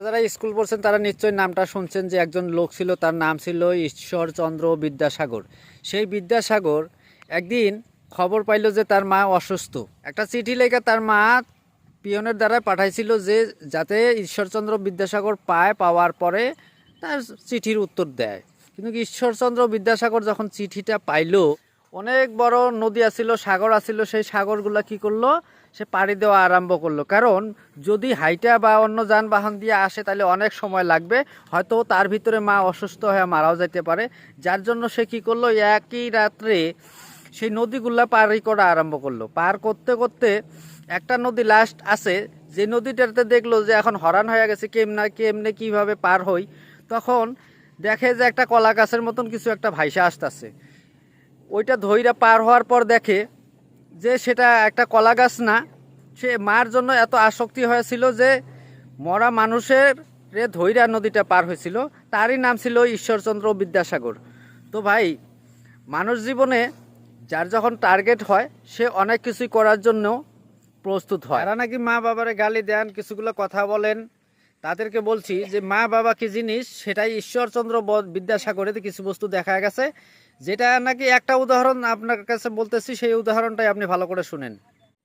যারা স্কুল পড়ছেন, তারা নিশ্চয়ই নামটা শুনছেন যে একজন লোক ছিল, তার নাম ছিল ঈশ্বরচন্দ্র বিদ্যাসাগর। সেই বিদ্যাসাগর একদিন খবর পাইল যে তার মা অসুস্থ। একটা চিঠি লেখা তার মা পিয়নের দ্বারা পাঠাইছিল যে যাতে ঈশ্বরচন্দ্র বিদ্যাসাগর পায়, পাওয়ার পরে তার চিঠির উত্তর দেয়। কিন্তু ঈশ্বরচন্দ্র বিদ্যাসাগর যখন চিঠিটা পাইলো অনেক বড় নদী আছিল, সাগর আছিল, সেই সাগরগুলা কি করল? সে পাড়ি দেওয়া আরম্ভ করল। কারণ যদি হাইটা বা অন্য যানবাহন দিয়ে আসে, তাহলে অনেক সময় লাগবে। হয়তো তার ভিতরে মা অসুস্থ হয়ে মারাও যেতে পারে। যার জন্য সে কি করল? একই রাত্রে সেই নদীগুলা পাড়ি করা আরম্ভ করল। পার করতে করতে একটা নদী লাস্ট আছে। যে নদীটাতে দেখল যে এখন হরান হয়ে গেছে কেমনা কেমনে কীভাবে পার হই, তখন দেখে যে একটা কলা গাছের মতন কিছু একটা ভাইসা আসতেছে। ওইটা ধইরা পার হওয়ার পর দেখে যে সেটা একটা কলা গাছ না, সে মার জন্য এত আসক্তি হয়েছিল যে মরা মানুষের রে ধৈরা নদীটা পার হয়েছিল। তারই নাম ছিল ঈশ্বরচন্দ্র বিদ্যাসাগর। তো ভাই, মানুষ জীবনে যার যখন টার্গেট হয়, সে অনেক কিছুই করার জন্য প্রস্তুত হয়। এরা নাকি মা বাবারে গালি দেন, কিছুগুলো কথা বলেন তাদেরকে বলছি যে মা বাবা কি জিনিস, সেটাই ঈশ্বরচন্দ্র ব- বিদ্যাসাগরেতে কিছু বস্তু দেখা গেছে, যেটা নাকি একটা উদাহরণ আপনার কাছে বলতেছি, সেই উদাহরণটাই আপনি ভালো করে শুনেন।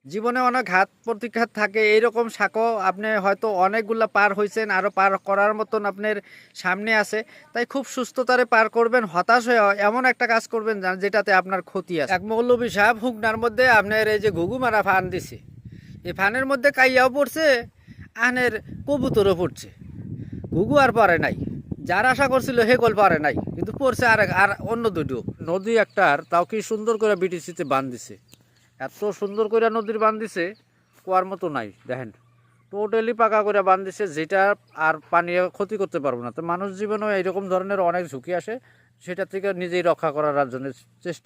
জীবনে অনেক ঘাত প্রতিঘাত থাকে, এইরকম সাঁকো আপনি হয়তো অনেকগুলা পার হয়েছেন আরও পার করার মতন আপনার সামনে আছে, তাই খুব সুস্থতারে পার করবেন, হতাশ হয়ে এমন একটা কাজ করবেন যেটাতে আপনার ক্ষতি আছে। এক মৌলবী সাহেব হুকনার মধ্যে আপনার এই যে ঘুঘু মারা ফান দিছে, এই ফানের মধ্যে কাইয়াও পড়ছে আনের কবুতরও পড়ছে। ঘুঘু আর পারে নাই। যার আশা করছিল হে গোল পারে নাই, কিন্তু পড়ছে আর আর অন্য দুটো। নদী একটার তাও কি সুন্দর করে বিটিসিতে বান দিছে এত সুন্দর করে নদীর বান দিছে কুয়ার মতো নাই, দেখেন। টোটালি পাকা করে বান দিছে যেটা আর পানি ক্ষতি করতে পারব না। তো মানুষ জীবনেও এইরকম ধরনের অনেক ঝুঁকি আসে, সেটা থেকে নিজেই রক্ষা করার জন্য চেষ্টা